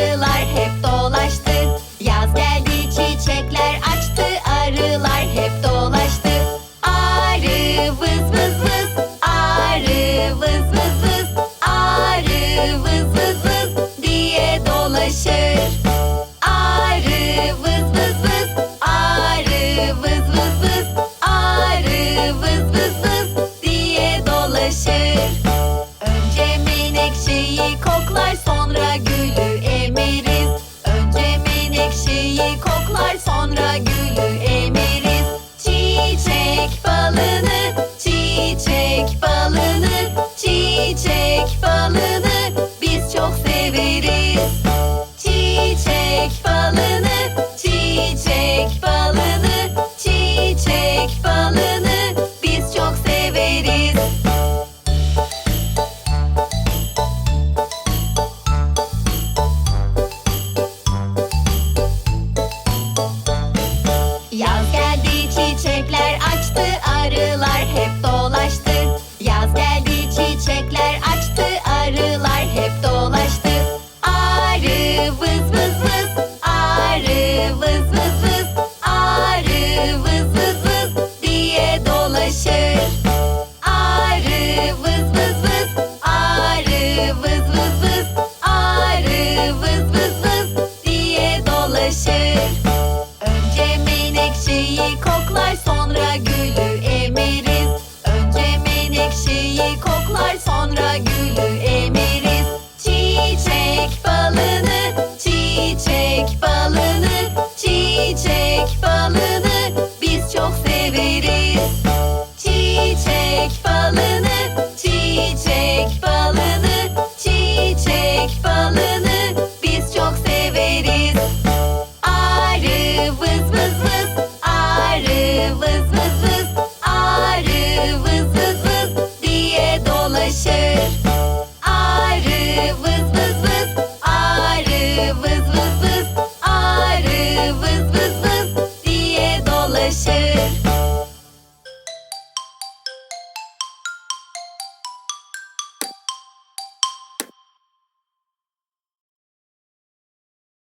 pela sonra gülü emeriz. Çiçek balını, çiçek balını, çiçek balını biz çok severiz. Çiçek balını, çiçek